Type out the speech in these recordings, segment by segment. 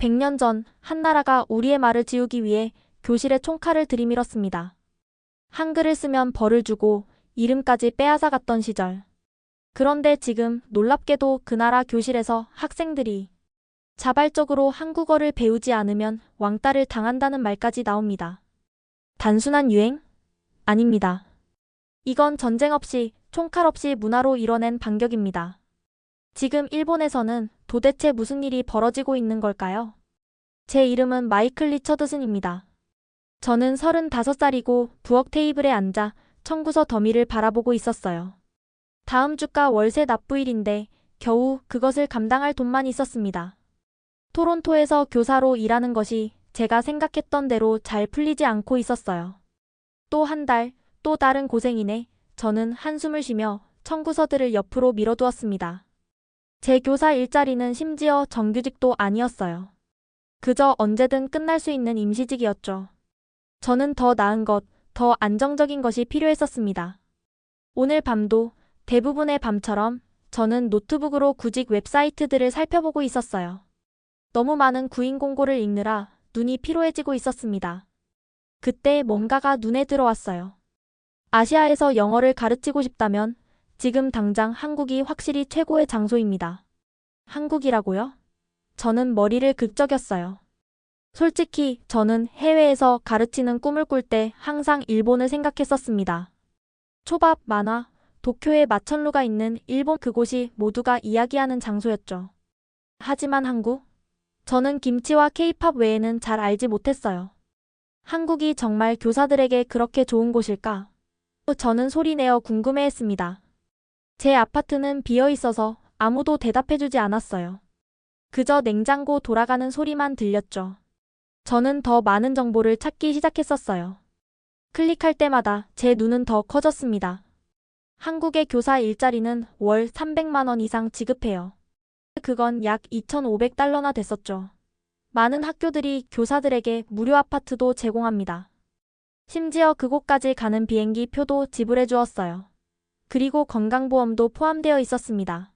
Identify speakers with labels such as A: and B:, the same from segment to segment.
A: 100년 전 한나라가 우리의 말을 지우기 위해 교실에 총칼을 들이밀었습니다. 한글을 쓰면 벌을 주고 이름까지 빼앗아 갔던 시절. 그런데 지금 놀랍게도 그 나라 교실에서 학생들이 자발적으로 한국어를 배우지 않으면 왕따를 당한다는 말까지 나옵니다. 단순한 유행? 아닙니다. 이건 전쟁 없이 총칼 없이 문화로 이뤄낸 반격입니다. 지금 일본에서는 도대체 무슨 일이 벌어지고 있는 걸까요? 제 이름은 마이클 리처드슨입니다. 저는 35살이고 부엌 테이블에 앉아 청구서 더미를 바라보고 있었어요. 다음 주가 월세 납부일인데 겨우 그것을 감당할 돈만 있었습니다. 토론토에서 교사로 일하는 것이 제가 생각했던 대로 잘 풀리지 않고 있었어요. 또 한 달, 또 다른 고생이네. 저는 한숨을 쉬며 청구서들을 옆으로 밀어두었습니다. 제 교사 일자리는 심지어 정규직도 아니었어요. 그저 언제든 끝날 수 있는 임시직이었죠. 저는 더 나은 것, 더 안정적인 것이 필요했었습니다. 오늘 밤도 대부분의 밤처럼 저는 노트북으로 구직 웹사이트들을 살펴보고 있었어요. 너무 많은 구인 공고를 읽느라 눈이 피로해지고 있었습니다. 그때 뭔가가 눈에 들어왔어요. 아시아에서 영어를 가르치고 싶다면 지금 당장 한국이 확실히 최고의 장소입니다. 한국이라고요? 저는 머리를 극적였어요. 솔직히 저는 해외에서 가르치는 꿈을 꿀 때 항상 일본을 생각했었습니다. 초밥, 만화, 도쿄에 마천루가 있는 일본 그곳이 모두가 이야기하는 장소였죠. 하지만 한국? 저는 김치와 케이팝 외에는 잘 알지 못했어요. 한국이 정말 교사들에게 그렇게 좋은 곳일까? 저는 소리내어 궁금해했습니다. 제 아파트는 비어 있어서 아무도 대답해주지 않았어요. 그저 냉장고 돌아가는 소리만 들렸죠. 저는 더 많은 정보를 찾기 시작했었어요. 클릭할 때마다 제 눈은 더 커졌습니다. 한국의 교사 일자리는 월 300만 원 이상 지급해요. 그건 약 2,500달러나 됐었죠. 많은 학교들이 교사들에게 무료 아파트도 제공합니다. 심지어 그곳까지 가는 비행기 표도 지불해 주었어요. 그리고 건강보험도 포함되어 있었습니다.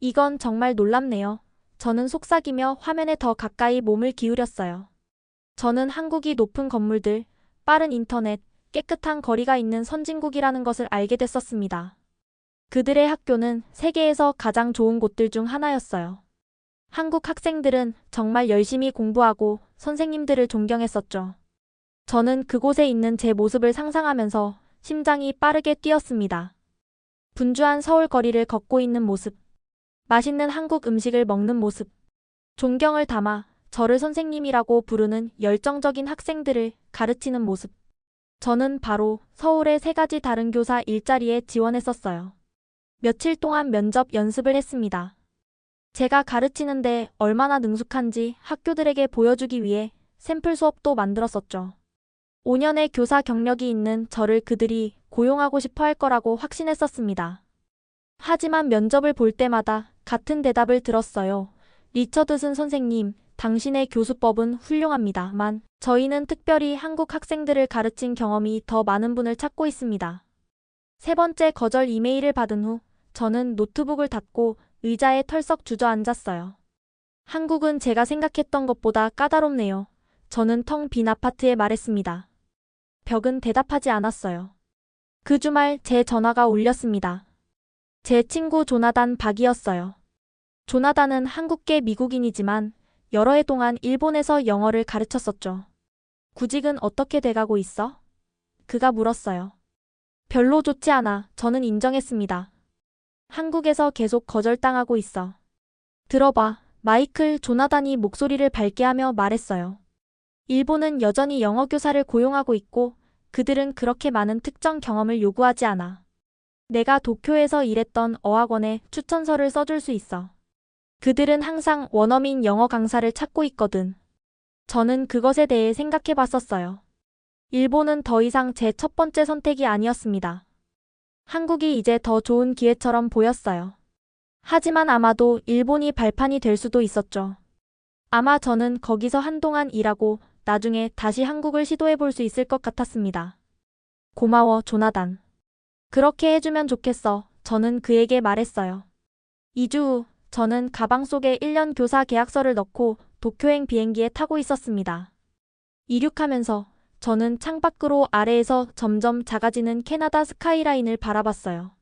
A: 이건 정말 놀랍네요. 저는 속삭이며 화면에 더 가까이 몸을 기울였어요. 저는 한국이 높은 건물들, 빠른 인터넷, 깨끗한 거리가 있는 선진국이라는 것을 알게 됐었습니다. 그들의 학교는 세계에서 가장 좋은 곳들 중 하나였어요. 한국 학생들은 정말 열심히 공부하고 선생님들을 존경했었죠. 저는 그곳에 있는 제 모습을 상상하면서 심장이 빠르게 뛰었습니다. 분주한 서울 거리를 걷고 있는 모습. 맛있는 한국 음식을 먹는 모습. 존경을 담아 저를 선생님이라고 부르는 열정적인 학생들을 가르치는 모습. 저는 바로 서울의 세 가지 다른 교사 일자리에 지원했었어요. 며칠 동안 면접 연습을 했습니다. 제가 가르치는데 얼마나 능숙한지 학교들에게 보여주기 위해 샘플 수업도 만들었었죠. 5년의 교사 경력이 있는 저를 그들이 고용하고 싶어 할 거라고 확신했었습니다. 하지만 면접을 볼 때마다 같은 대답을 들었어요. 리처드슨 선생님, 당신의 교수법은 훌륭합니다만 저희는 특별히 한국 학생들을 가르친 경험이 더 많은 분을 찾고 있습니다. 세 번째 거절 이메일을 받은 후 저는 노트북을 닫고 의자에 털썩 주저앉았어요. 한국은 제가 생각했던 것보다 까다롭네요. 저는 텅 빈 아파트에 말했습니다. 벽은 대답하지 않았어요. 그 주말 제 전화가 울렸습니다. 제 친구 조나단 박이었어요. 조나단은 한국계 미국인이지만 여러 해 동안 일본에서 영어를 가르쳤었죠. 구직은 어떻게 돼가고 있어? 그가 물었어요. 별로 좋지 않아. 저는 인정했습니다. 한국에서 계속 거절당하고 있어. 들어봐. 마이클 조나단이 목소리를 밝게 하며 말했어요. 일본은 여전히 영어 교사를 고용하고 있고 그들은 그렇게 많은 특정 경험을 요구하지 않아. 내가 도쿄에서 일했던 어학원에 추천서를 써줄 수 있어. 그들은 항상 원어민 영어 강사를 찾고 있거든. 저는 그것에 대해 생각해 봤었어요. 일본은 더 이상 제 첫 번째 선택이 아니었습니다. 한국이 이제 더 좋은 기회처럼 보였어요. 하지만 아마도 일본이 발판이 될 수도 있었죠. 아마 저는 거기서 한동안 일하고 나중에 다시 한국을 시도해 볼 수 있을 것 같았습니다. 고마워, 조나단. 그렇게 해주면 좋겠어. 저는 그에게 말했어요. 2주 후 저는 가방 속에 1년 교사 계약서를 넣고 도쿄행 비행기에 타고 있었습니다. 이륙하면서 저는 창밖으로 아래에서 점점 작아지는 캐나다 스카이라인을 바라봤어요.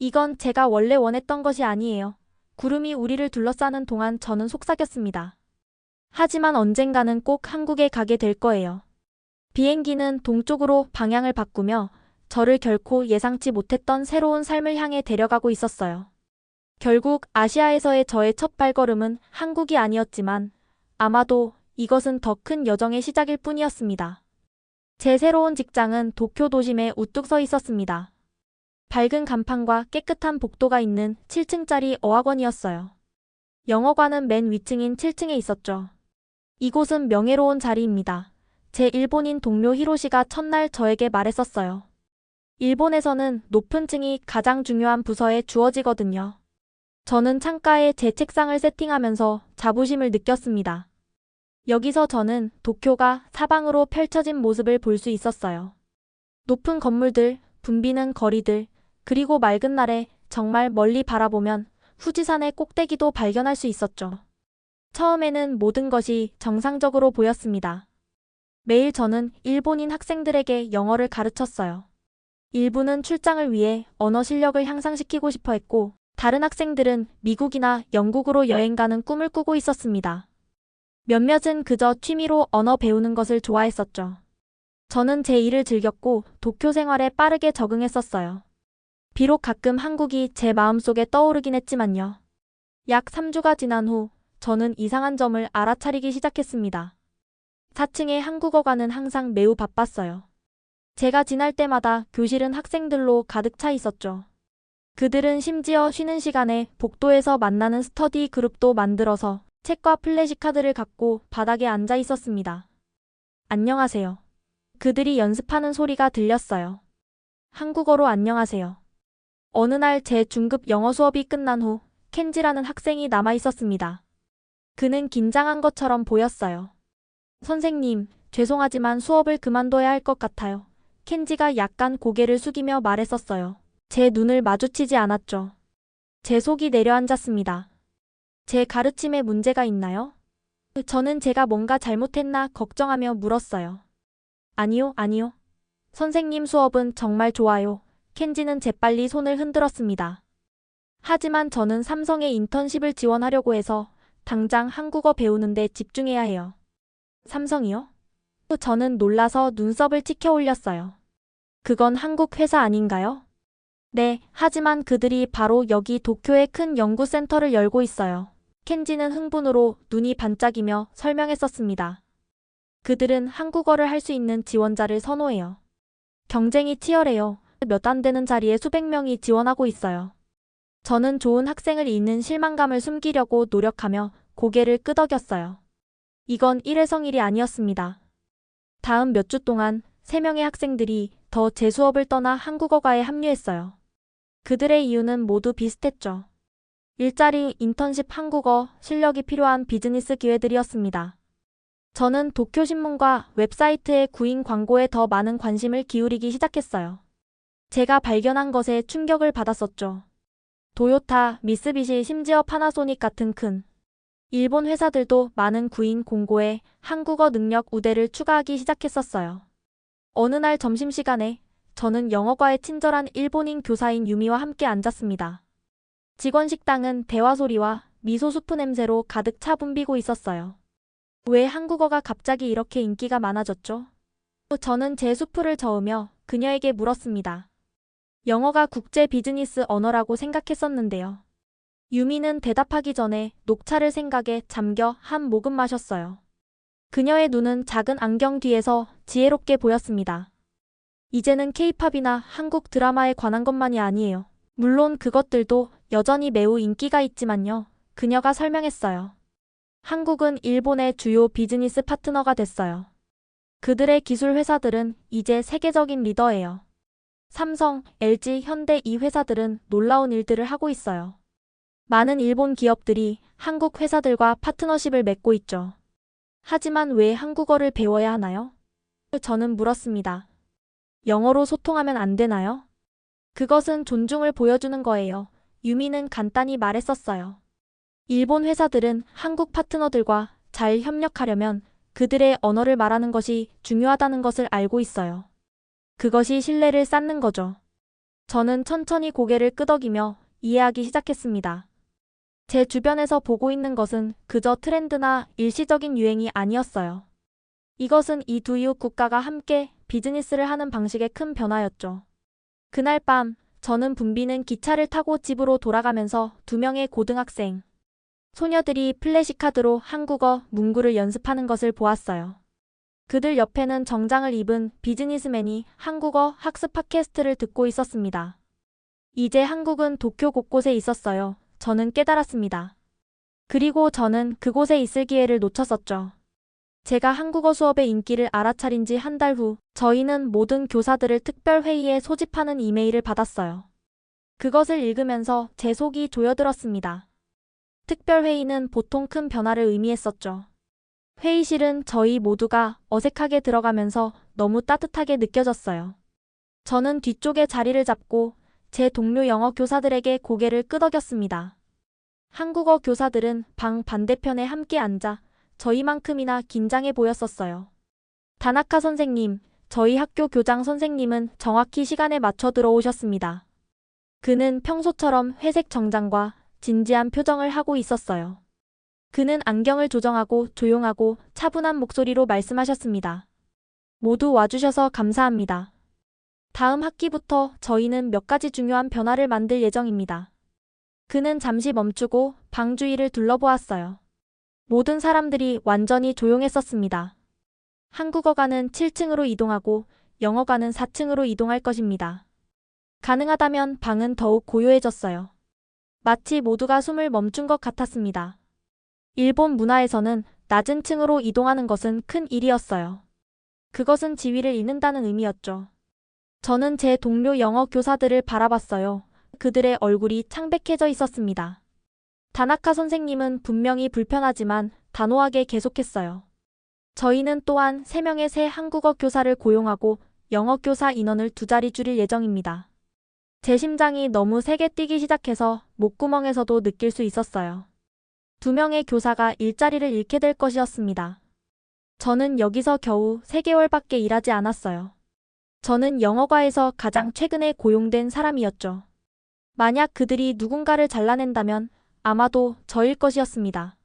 A: 이건 제가 원래 원했던 것이 아니에요. 구름이 우리를 둘러싸는 동안 저는 속삭였습니다. 하지만 언젠가는 꼭 한국에 가게 될 거예요. 비행기는 동쪽으로 방향을 바꾸며 저를 결코 예상치 못했던 새로운 삶을 향해 데려가고 있었어요. 결국 아시아에서의 저의 첫 발걸음은 한국이 아니었지만 아마도 이것은 더 큰 여정의 시작일 뿐이었습니다. 제 새로운 직장은 도쿄 도심에 우뚝 서 있었습니다. 밝은 간판과 깨끗한 복도가 있는 7층짜리 어학원이었어요. 영어관은 맨 위층인 7층에 있었죠. 이곳은 명예로운 자리입니다. 제 일본인 동료 히로시가 첫날 저에게 말했었어요. 일본에서는 높은 층이 가장 중요한 부서에 주어지거든요. 저는 창가에 제 책상을 세팅하면서 자부심을 느꼈습니다. 여기서 저는 도쿄가 사방으로 펼쳐진 모습을 볼 수 있었어요. 높은 건물들, 붐비는 거리들, 그리고 맑은 날에 정말 멀리 바라보면 후지산의 꼭대기도 발견할 수 있었죠. 처음에는 모든 것이 정상적으로 보였습니다. 매일 저는 일본인 학생들에게 영어를 가르쳤어요. 일부는 출장을 위해 언어 실력을 향상시키고 싶어 했고, 다른 학생들은 미국이나 영국으로 여행 가는 꿈을 꾸고 있었습니다. 몇몇은 그저 취미로 언어 배우는 것을 좋아했었죠. 저는 제 일을 즐겼고 도쿄 생활에 빠르게 적응했었어요. 비록 가끔 한국이 제 마음속에 떠오르긴 했지만요. 약 3주가 지난 후 저는 이상한 점을 알아차리기 시작했습니다. 4층의 한국어관은 항상 매우 바빴어요. 제가 지날 때마다 교실은 학생들로 가득 차 있었죠. 그들은 심지어 쉬는 시간에 복도에서 만나는 스터디 그룹도 만들어서 책과 플래시카드를 갖고 바닥에 앉아 있었습니다. 안녕하세요. 그들이 연습하는 소리가 들렸어요. 한국어로 안녕하세요. 어느 날 제 중급 영어 수업이 끝난 후 켄지라는 학생이 남아 있었습니다. 그는 긴장한 것처럼 보였어요. 선생님, 죄송하지만 수업을 그만둬야 할 것 같아요. 켄지가 약간 고개를 숙이며 말했었어요. 제 눈을 마주치지 않았죠. 제 속이 내려앉았습니다. 제 가르침에 문제가 있나요? 저는 제가 뭔가 잘못했나 걱정하며 물었어요. 아니요, 아니요. 선생님 수업은 정말 좋아요. 켄지는 재빨리 손을 흔들었습니다. 하지만 저는 삼성에 인턴십을 지원하려고 해서 당장 한국어 배우는데 집중해야 해요. 삼성이요? 저는 놀라서 눈썹을 치켜 올렸어요. 그건 한국 회사 아닌가요? 네, 하지만 그들이 바로 여기 도쿄에 큰 연구센터를 열고 있어요. 켄지는 흥분으로 눈이 반짝이며 설명했었습니다. 그들은 한국어를 할 수 있는 지원자를 선호해요. 경쟁이 치열해요. 몇 안 되는 자리에 수백 명이 지원하고 있어요. 저는 좋은 학생을 잃는 실망감을 숨기려고 노력하며 고개를 끄덕였어요. 이건 일회성 일이 아니었습니다. 다음 몇 주 동안 3명의 학생들이 더 제 수업을 떠나 한국어과에 합류했어요. 그들의 이유는 모두 비슷했죠. 일자리, 인턴십, 한국어, 실력이 필요한 비즈니스 기회들이었습니다. 저는 도쿄신문과 웹사이트의 구인 광고에 더 많은 관심을 기울이기 시작했어요. 제가 발견한 것에 충격을 받았었죠. 도요타, 미쓰비시, 심지어 파나소닉 같은 큰 일본 회사들도 많은 구인 공고에 한국어 능력 우대를 추가하기 시작했었어요. 어느 날 점심시간에 저는 영어과의 친절한 일본인 교사인 유미와 함께 앉았습니다. 직원 식당은 대화 소리와 미소 수프 냄새로 가득 차 붐비고 있었어요. 왜 한국어가 갑자기 이렇게 인기가 많아졌죠? 저는 제 수프를 저으며 그녀에게 물었습니다. 영어가 국제 비즈니스 언어라고 생각했었는데요. 유미는 대답하기 전에 녹차를 생각에 잠겨 한 모금 마셨어요. 그녀의 눈은 작은 안경 뒤에서 지혜롭게 보였습니다. 이제는 케이팝이나 한국 드라마에 관한 것만이 아니에요. 물론 그것들도 여전히 매우 인기가 있지만요. 그녀가 설명했어요. 한국은 일본의 주요 비즈니스 파트너가 됐어요. 그들의 기술 회사들은 이제 세계적인 리더예요. 삼성, LG, 현대 이 회사들은 놀라운 일들을 하고 있어요. 많은 일본 기업들이 한국 회사들과 파트너십을 맺고 있죠. 하지만 왜 한국어를 배워야 하나요? 저는 물었습니다. 영어로 소통하면 안 되나요? 그것은 존중을 보여주는 거예요. 유미는 간단히 말했었어요. 일본 회사들은 한국 파트너들과 잘 협력하려면 그들의 언어를 말하는 것이 중요하다는 것을 알고 있어요. 그것이 신뢰를 쌓는 거죠. 저는 천천히 고개를 끄덕이며 이해하기 시작했습니다. 제 주변에서 보고 있는 것은 그저 트렌드나 일시적인 유행이 아니었어요. 이것은 이 두 이웃 국가가 함께 비즈니스를 하는 방식의 큰 변화였죠. 그날 밤 저는 붐비는 기차를 타고 집으로 돌아가면서 두 명의 고등학생, 소녀들이 플래시카드로 한국어 문구를 연습하는 것을 보았어요. 그들 옆에는 정장을 입은 비즈니스맨이 한국어 학습 팟캐스트를 듣고 있었습니다. 이제 한국은 도쿄 곳곳에 있었어요. 저는 깨달았습니다. 그리고 저는 그곳에 있을 기회를 놓쳤었죠. 제가 한국어 수업의 인기를 알아차린 지 한 달 후, 저희는 모든 교사들을 특별 회의에 소집하는 이메일을 받았어요. 그것을 읽으면서 제 속이 조여들었습니다. 특별 회의는 보통 큰 변화를 의미했었죠. 회의실은 저희 모두가 어색하게 들어가면서 너무 따뜻하게 느껴졌어요. 저는 뒤쪽에 자리를 잡고 제 동료 영어 교사들에게 고개를 끄덕였습니다. 한국어 교사들은 방 반대편에 함께 앉아 저희만큼이나 긴장해 보였었어요. 다나카 선생님, 저희 학교 교장 선생님은 정확히 시간에 맞춰 들어오셨습니다. 그는 평소처럼 회색 정장과 진지한 표정을 하고 있었어요. 그는 안경을 조정하고 조용하고 차분한 목소리로 말씀하셨습니다. 모두 와주셔서 감사합니다. 다음 학기부터 저희는 몇 가지 중요한 변화를 만들 예정입니다. 그는 잠시 멈추고 방 주위를 둘러보았어요. 모든 사람들이 완전히 조용했었습니다. 한국어가는 7층으로 이동하고 영어가는 4층으로 이동할 것입니다. 가능하다면 방은 더욱 고요해졌어요. 마치 모두가 숨을 멈춘 것 같았습니다. 일본 문화에서는 낮은 층으로 이동하는 것은 큰 일이었어요. 그것은 지위를 잃는다는 의미였죠. 저는 제 동료 영어 교사들을 바라봤어요. 그들의 얼굴이 창백해져 있었습니다. 다나카 선생님은 분명히 불편하지만 단호하게 계속했어요. 저희는 또한 3명의 새 한국어 교사를 고용하고 영어 교사 인원을 두 자리 줄일 예정입니다. 제 심장이 너무 세게 뛰기 시작해서 목구멍에서도 느낄 수 있었어요. 두 명의 교사가 일자리를 잃게 될 것이었습니다. 저는 여기서 겨우 3개월밖에 일하지 않았어요. 저는 영어과에서 가장 최근에 고용된 사람이었죠. 만약 그들이 누군가를 잘라낸다면 아마도 저일 것이었습니다.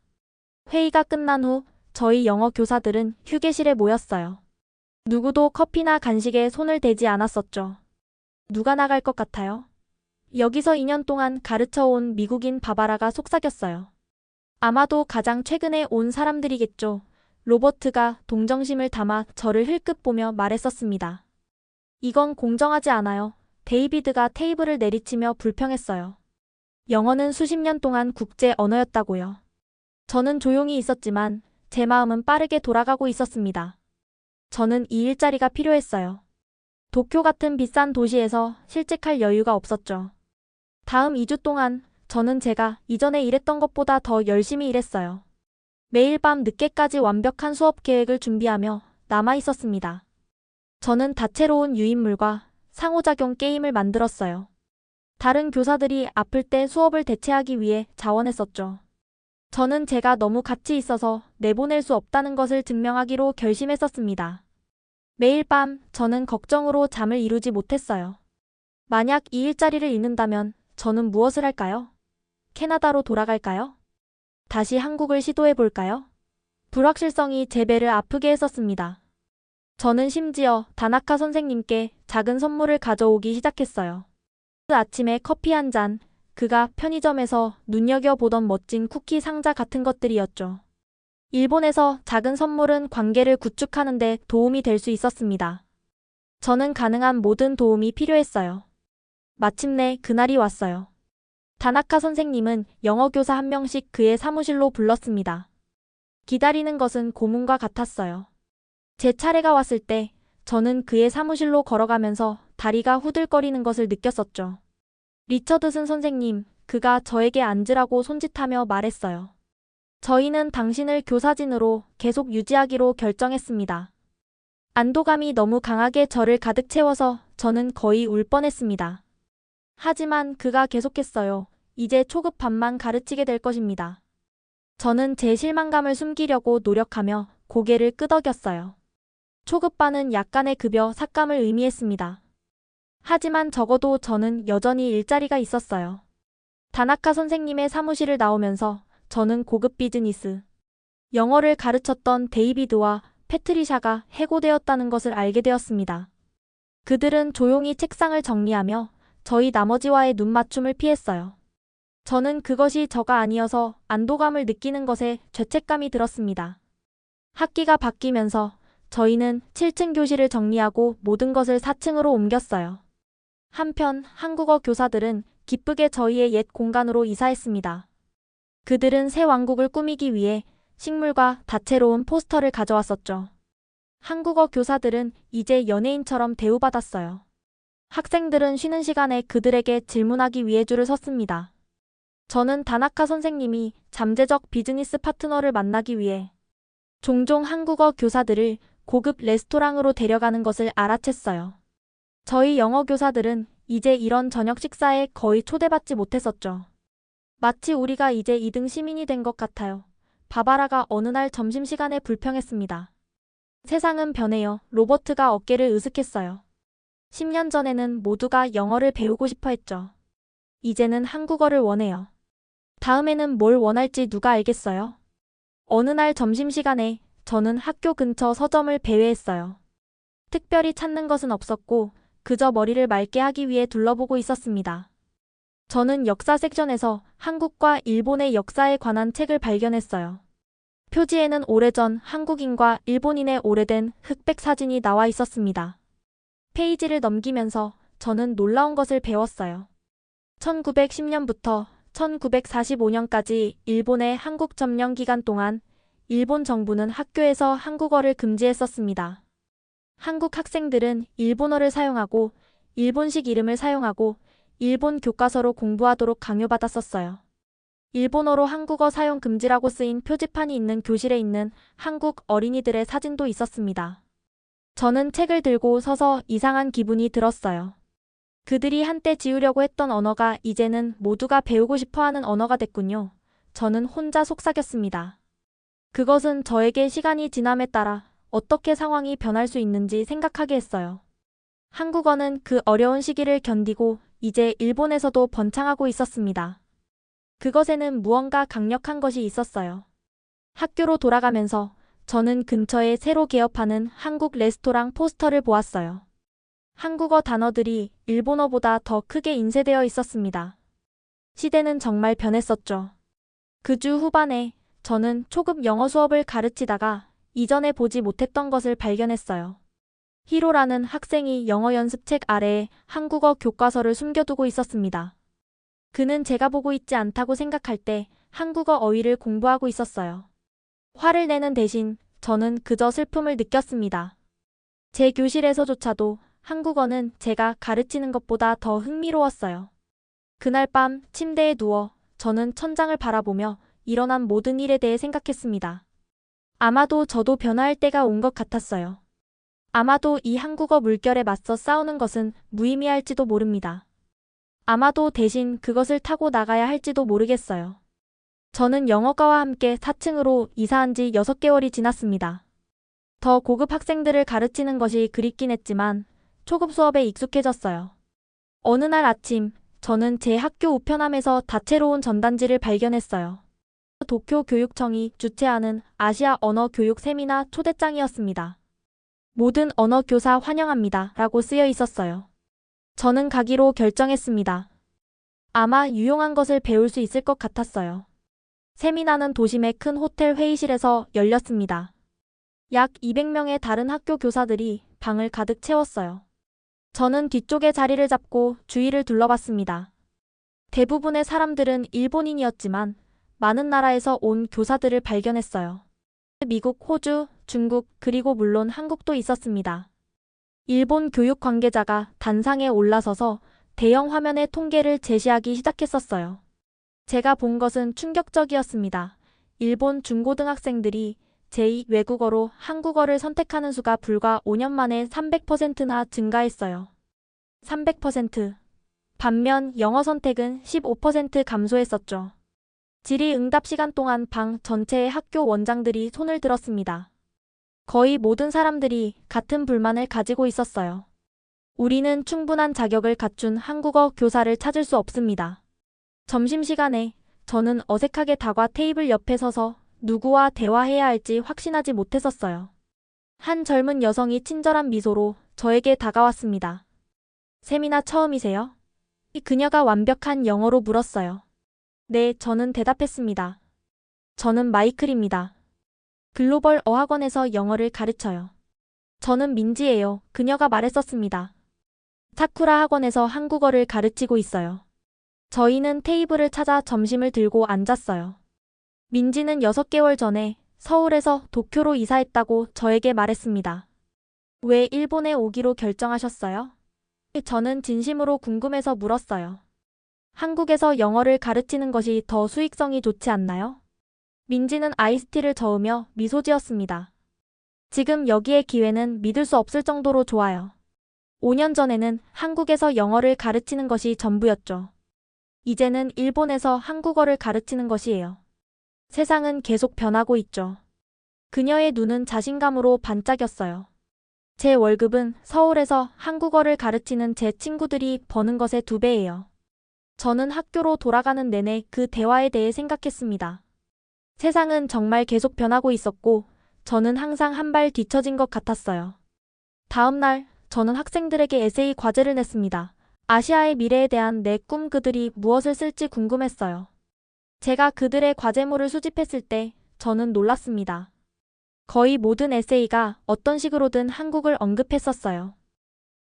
A: 회의가 끝난 후 저희 영어 교사들은 휴게실에 모였어요. 누구도 커피나 간식에 손을 대지 않았었죠. 누가 나갈 것 같아요? 여기서 2년 동안 가르쳐 온 미국인 바바라가 속삭였어요. 아마도 가장 최근에 온 사람들이겠죠. 로버트가 동정심을 담아 저를 흘끗 보며 말했었습니다. 이건 공정하지 않아요. 데이비드가 테이블을 내리치며 불평했어요. 영어는 수십 년 동안 국제 언어였다고요. 저는 조용히 있었지만 제 마음은 빠르게 돌아가고 있었습니다. 저는 이 일자리가 필요했어요. 도쿄 같은 비싼 도시에서 실직할 여유가 없었죠. 다음 2주 동안 저는 제가 이전에 일했던 것보다 더 열심히 일했어요. 매일 밤 늦게까지 완벽한 수업 계획을 준비하며 남아 있었습니다. 저는 다채로운 유인물과 상호작용 게임을 만들었어요. 다른 교사들이 아플 때 수업을 대체하기 위해 자원했었죠. 저는 제가 너무 같이 있어서 내보낼 수 없다는 것을 증명하기로 결심했었습니다. 매일 밤 저는 걱정으로 잠을 이루지 못했어요. 만약 이 일자리를 잃는다면 저는 무엇을 할까요? 캐나다로 돌아갈까요? 다시 한국을 시도해 볼까요? 불확실성이 제 배를 아프게 했었습니다. 저는 심지어 다나카 선생님께 작은 선물을 가져오기 시작했어요. 그 아침에 커피 한 잔, 그가 편의점에서 눈여겨보던 멋진 쿠키 상자 같은 것들이었죠. 일본에서 작은 선물은 관계를 구축하는 데 도움이 될 수 있었습니다. 저는 가능한 모든 도움이 필요했어요. 마침내 그날이 왔어요. 다나카 선생님은 영어 교사 한 명씩 그의 사무실로 불렀습니다. 기다리는 것은 고문과 같았어요. 제 차례가 왔을 때 저는 그의 사무실로 걸어가면서 다리가 후들거리는 것을 느꼈었죠. 리처드슨 선생님, 그가 저에게 앉으라고 손짓하며 말했어요. 저희는 당신을 교사진으로 계속 유지하기로 결정했습니다. 안도감이 너무 강하게 저를 가득 채워서 저는 거의 울 뻔했습니다. 하지만 그가 계속했어요. 이제 초급 반만 가르치게 될 것입니다. 저는 제 실망감을 숨기려고 노력하며 고개를 끄덕였어요. 초급반은 약간의 급여 삭감을 의미했습니다. 하지만 적어도 저는 여전히 일자리가 있었어요. 다나카 선생님의 사무실을 나오면서 저는 고급 비즈니스, 영어를 가르쳤던 데이비드와 패트리샤가 해고되었다는 것을 알게 되었습니다. 그들은 조용히 책상을 정리하며 저희 나머지와의 눈맞춤을 피했어요. 저는 그것이 저가 아니어서 안도감을 느끼는 것에 죄책감이 들었습니다. 학기가 바뀌면서 저희는 7층 교실을 정리하고 모든 것을 4층으로 옮겼어요. 한편 한국어 교사들은 기쁘게 저희의 옛 공간으로 이사했습니다. 그들은 새 왕국을 꾸미기 위해 식물과 다채로운 포스터를 가져왔었죠. 한국어 교사들은 이제 연예인처럼 대우받았어요. 학생들은 쉬는 시간에 그들에게 질문하기 위해 줄을 섰습니다. 저는 다나카 선생님이 잠재적 비즈니스 파트너를 만나기 위해 종종 한국어 교사들을 고급 레스토랑으로 데려가는 것을 알아챘어요. 저희 영어 교사들은 이제 이런 저녁 식사에 거의 초대받지 못했었죠. 마치 우리가 이제 2등 시민이 된 것 같아요. 바바라가 어느 날 점심시간에 불평했습니다. 세상은 변해요. 로버트가 어깨를 으슥했어요. 10년 전에는 모두가 영어를 배우고 싶어 했죠. 이제는 한국어를 원해요. 다음에는 뭘 원할지 누가 알겠어요? 어느 날 점심시간에 저는 학교 근처 서점을 배회했어요. 특별히 찾는 것은 없었고 그저 머리를 맑게 하기 위해 둘러보고 있었습니다. 저는 역사 섹션에서 한국과 일본의 역사에 관한 책을 발견했어요. 표지에는 오래전 한국인과 일본인의 오래된 흑백 사진이 나와 있었습니다. 페이지를 넘기면서 저는 놀라운 것을 배웠어요. 1910년부터 1945년까지 일본의 한국 점령 기간 동안 일본 정부는 학교에서 한국어를 금지했었습니다. 한국 학생들은 일본어를 사용하고 일본식 이름을 사용하고 일본 교과서로 공부하도록 강요받았었어요. 일본어로 한국어 사용 금지라고 쓰인 표지판이 있는 교실에 있는 한국 어린이들의 사진도 있었습니다. 저는 책을 들고 서서 이상한 기분이 들었어요. 그들이 한때 지우려고 했던 언어가 이제는 모두가 배우고 싶어 하는 언어가 됐군요. 저는 혼자 속삭였습니다. 그것은 저에게 시간이 지남에 따라 어떻게 상황이 변할 수 있는지 생각하게 했어요. 한국어는 그 어려운 시기를 견디고 이제 일본에서도 번창하고 있었습니다. 그것에는 무언가 강력한 것이 있었어요. 학교로 돌아가면서 저는 근처에 새로 개업하는 한국 레스토랑 포스터를 보았어요. 한국어 단어들이 일본어보다 더 크게 인쇄되어 있었습니다. 시대는 정말 변했었죠. 그 주 후반에 저는 초급 영어 수업을 가르치다가 이전에 보지 못했던 것을 발견했어요. 히로라는 학생이 영어 연습책 아래에 한국어 교과서를 숨겨두고 있었습니다. 그는 제가 보고 있지 않다고 생각할 때 한국어 어휘를 공부하고 있었어요. 화를 내는 대신 저는 그저 슬픔을 느꼈습니다. 제 교실에서조차도 한국어는 제가 가르치는 것보다 더 흥미로웠어요. 그날 밤 침대에 누워 저는 천장을 바라보며 일어난 모든 일에 대해 생각했습니다. 아마도 저도 변화할 때가 온 것 같았어요. 아마도 이 한국어 물결에 맞서 싸우는 것은 무의미할지도 모릅니다. 아마도 대신 그것을 타고 나가야 할지도 모르겠어요. 저는 영어과와 함께 4층으로 이사한 지 6개월이 지났습니다. 더 고급 학생들을 가르치는 것이 그립긴 했지만 초급 수업에 익숙해졌어요. 어느 날 아침, 저는 제 학교 우편함에서 다채로운 전단지를 발견했어요. 도쿄 교육청이 주최하는 아시아 언어 교육 세미나 초대장이었습니다. 모든 언어 교사 환영합니다. 라고 쓰여 있었어요. 저는 가기로 결정했습니다. 아마 유용한 것을 배울 수 있을 것 같았어요. 세미나는 도심의 큰 호텔 회의실에서 열렸습니다. 약 200명의 다른 학교 교사들이 방을 가득 채웠어요. 저는 뒤쪽에 자리를 잡고 주위를 둘러봤습니다. 대부분의 사람들은 일본인이었지만 많은 나라에서 온 교사들을 발견했어요. 미국, 호주, 중국, 그리고 물론 한국도 있었습니다. 일본 교육 관계자가 단상에 올라서서 대형 화면의 통계를 제시하기 시작했었어요. 제가 본 것은 충격적이었습니다. 일본 중고등학생들이 제2 외국어로 한국어를 선택하는 수가 불과 5년 만에 300%나 증가했어요. 300%. 반면 영어 선택은 15% 감소했었죠. 질의 응답 시간 동안 방 전체의 학교 원장들이 손을 들었습니다. 거의 모든 사람들이 같은 불만을 가지고 있었어요. 우리는 충분한 자격을 갖춘 한국어 교사를 찾을 수 없습니다. 점심시간에 저는 어색하게 다과 테이블 옆에 서서 누구와 대화해야 할지 확신하지 못했었어요. 한 젊은 여성이 친절한 미소로 저에게 다가왔습니다. 세미나 처음이세요? 이 그녀가 완벽한 영어로 물었어요. 네, 저는 대답했습니다. 저는 마이클입니다. 글로벌 어학원에서 영어를 가르쳐요. 저는 민지예요. 그녀가 말했었습니다. 사쿠라 학원에서 한국어를 가르치고 있어요. 저희는 테이블을 찾아 점심을 들고 앉았어요. 민지는 6개월 전에 서울에서 도쿄로 이사했다고 저에게 말했습니다. 왜 일본에 오기로 결정하셨어요? 저는 진심으로 궁금해서 물었어요. 한국에서 영어를 가르치는 것이 더 수익성이 좋지 않나요? 민지는 아이스티를 저으며 미소 지었습니다. 지금 여기의 기회는 믿을 수 없을 정도로 좋아요. 5년 전에는 한국에서 영어를 가르치는 것이 전부였죠. 이제는 일본에서 한국어를 가르치는 것이에요. 세상은 계속 변하고 있죠. 그녀의 눈은 자신감으로 반짝였어요. 제 월급은 서울에서 한국어를 가르치는 제 친구들이 버는 것의 두 배예요. 저는 학교로 돌아가는 내내 그 대화에 대해 생각했습니다. 세상은 정말 계속 변하고 있었고, 저는 항상 한 발 뒤처진 것 같았어요. 다음 날, 저는 학생들에게 에세이 과제를 냈습니다. 아시아의 미래에 대한 내 꿈 그들이 무엇을 쓸지 궁금했어요. 제가 그들의 과제물을 수집했을 때 저는 놀랐습니다. 거의 모든 에세이가 어떤 식으로든 한국을 언급했었어요.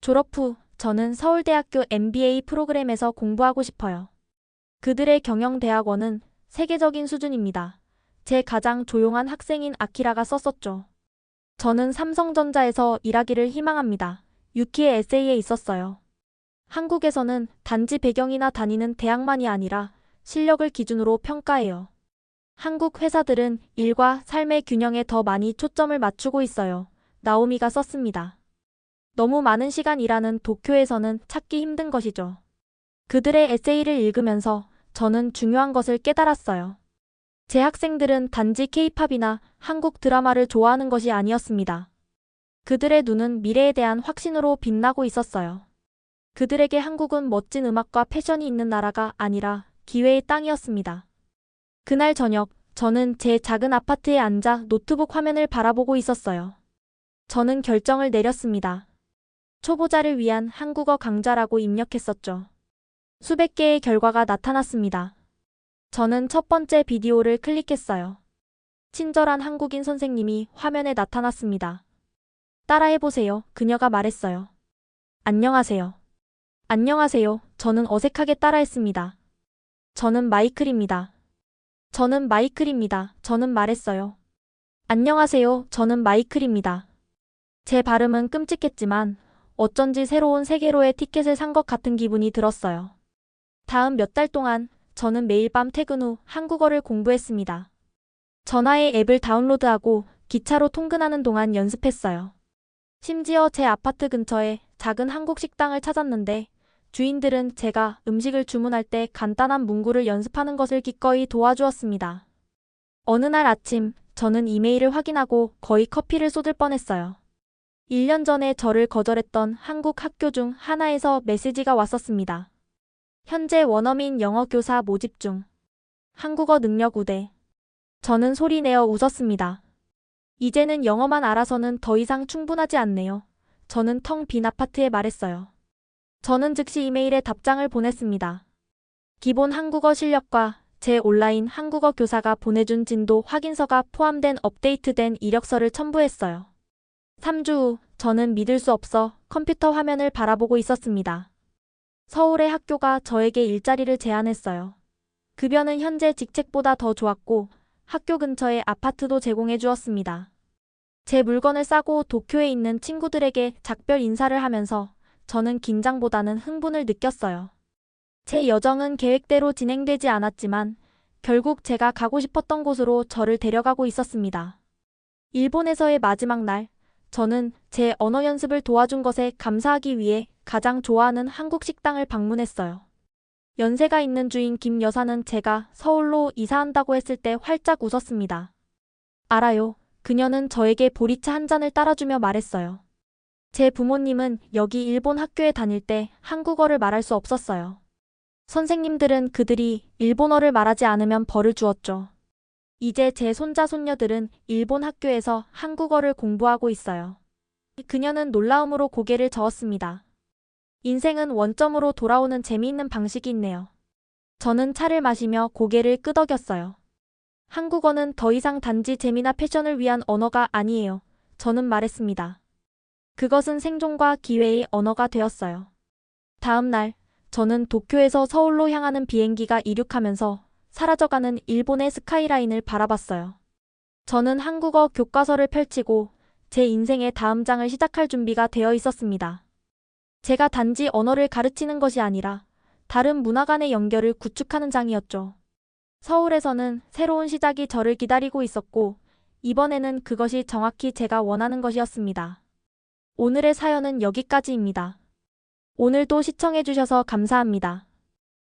A: 졸업 후 저는 서울대학교 MBA 프로그램에서 공부하고 싶어요. 그들의 경영대학원은 세계적인 수준입니다. 제 가장 조용한 학생인 아키라가 썼었죠. 저는 삼성전자에서 일하기를 희망합니다. 유키의 에세이에 있었어요. 한국에서는 단지 배경이나 다니는 대학만이 아니라 실력을 기준으로 평가해요. 한국 회사들은 일과 삶의 균형에 더 많이 초점을 맞추고 있어요. 나오미가 썼습니다. 너무 많은 시간 일하는 도쿄에서는 찾기 힘든 것이죠. 그들의 에세이를 읽으면서 저는 중요한 것을 깨달았어요. 제 학생들은 단지 케이팝이나 한국 드라마를 좋아하는 것이 아니었습니다. 그들의 눈은 미래에 대한 확신으로 빛나고 있었어요. 그들에게 한국은 멋진 음악과 패션이 있는 나라가 아니라 기회의 땅이었습니다. 그날 저녁, 저는 제 작은 아파트에 앉아 노트북 화면을 바라보고 있었어요. 저는 결정을 내렸습니다. 초보자를 위한 한국어 강좌라고 입력했었죠. 수백 개의 결과가 나타났습니다. 저는 첫 번째 비디오를 클릭했어요. 친절한 한국인 선생님이 화면에 나타났습니다. 따라해보세요. 그녀가 말했어요. 안녕하세요. 안녕하세요. 저는 어색하게 따라했습니다. 저는 마이클입니다. 저는 마이클입니다. 저는 말했어요. 안녕하세요. 저는 마이클입니다. 제 발음은 끔찍했지만 어쩐지 새로운 세계로의 티켓을 산 것 같은 기분이 들었어요. 다음 몇 달 동안 저는 매일 밤 퇴근 후 한국어를 공부했습니다. 전화에 앱을 다운로드하고 기차로 통근하는 동안 연습했어요. 심지어 제 아파트 근처에 작은 한국 식당을 찾았는데 주인들은 제가 음식을 주문할 때 간단한 문구를 연습하는 것을 기꺼이 도와주었습니다. 어느 날 아침 저는 이메일을 확인하고 거의 커피를 쏟을 뻔했어요. 1년 전에 저를 거절했던 한국 학교 중 하나에서 메시지가 왔었습니다. 현재 원어민 영어 교사 모집 중. 한국어 능력 우대. 저는 소리 내어 웃었습니다. 이제는 영어만 알아서는 더 이상 충분하지 않네요. 저는 텅 빈 아파트에 말했어요. 저는 즉시 이메일에 답장을 보냈습니다. 기본 한국어 실력과 제 온라인 한국어 교사가 보내준 진도 확인서가 포함된 업데이트된 이력서를 첨부했어요. 3주 후 저는 믿을 수 없어 컴퓨터 화면을 바라보고 있었습니다. 서울의 학교가 저에게 일자리를 제안했어요. 급여는 현재 직책보다 더 좋았고 학교 근처에 아파트도 제공해 주었습니다. 제 물건을 싸고 도쿄에 있는 친구들에게 작별 인사를 하면서 저는 긴장보다는 흥분을 느꼈어요. 제 여정은 계획대로 진행되지 않았지만 결국 제가 가고 싶었던 곳으로 저를 데려가고 있었습니다. 일본에서의 마지막 날, 저는 제 언어 연습을 도와준 것에 감사하기 위해 가장 좋아하는 한국 식당을 방문했어요. 연세가 있는 주인 김 여사는 제가 서울로 이사한다고 했을 때 활짝 웃었습니다. 알아요. 그녀는 저에게 보리차 한 잔을 따라주며 말했어요. 제 부모님은 여기 일본 학교에 다닐 때 한국어를 말할 수 없었어요. 선생님들은 그들이 일본어를 말하지 않으면 벌을 주었죠. 이제 제 손자 손녀들은 일본 학교에서 한국어를 공부하고 있어요. 그녀는 놀라움으로 고개를 저었습니다. 인생은 원점으로 돌아오는 재미있는 방식이 있네요. 저는 차를 마시며 고개를 끄덕였어요. 한국어는 더 이상 단지 재미나 패션을 위한 언어가 아니에요. 저는 말했습니다. 그것은 생존과 기회의 언어가 되었어요. 다음 날, 저는 도쿄에서 서울로 향하는 비행기가 이륙하면서 사라져가는 일본의 스카이라인을 바라봤어요. 저는 한국어 교과서를 펼치고 제 인생의 다음 장을 시작할 준비가 되어 있었습니다. 제가 단지 언어를 가르치는 것이 아니라 다른 문화 간의 연결을 구축하는 장이었죠. 서울에서는 새로운 시작이 저를 기다리고 있었고, 이번에는 그것이 정확히 제가 원하는 것이었습니다. 오늘의 사연은 여기까지입니다. 오늘도 시청해주셔서 감사합니다.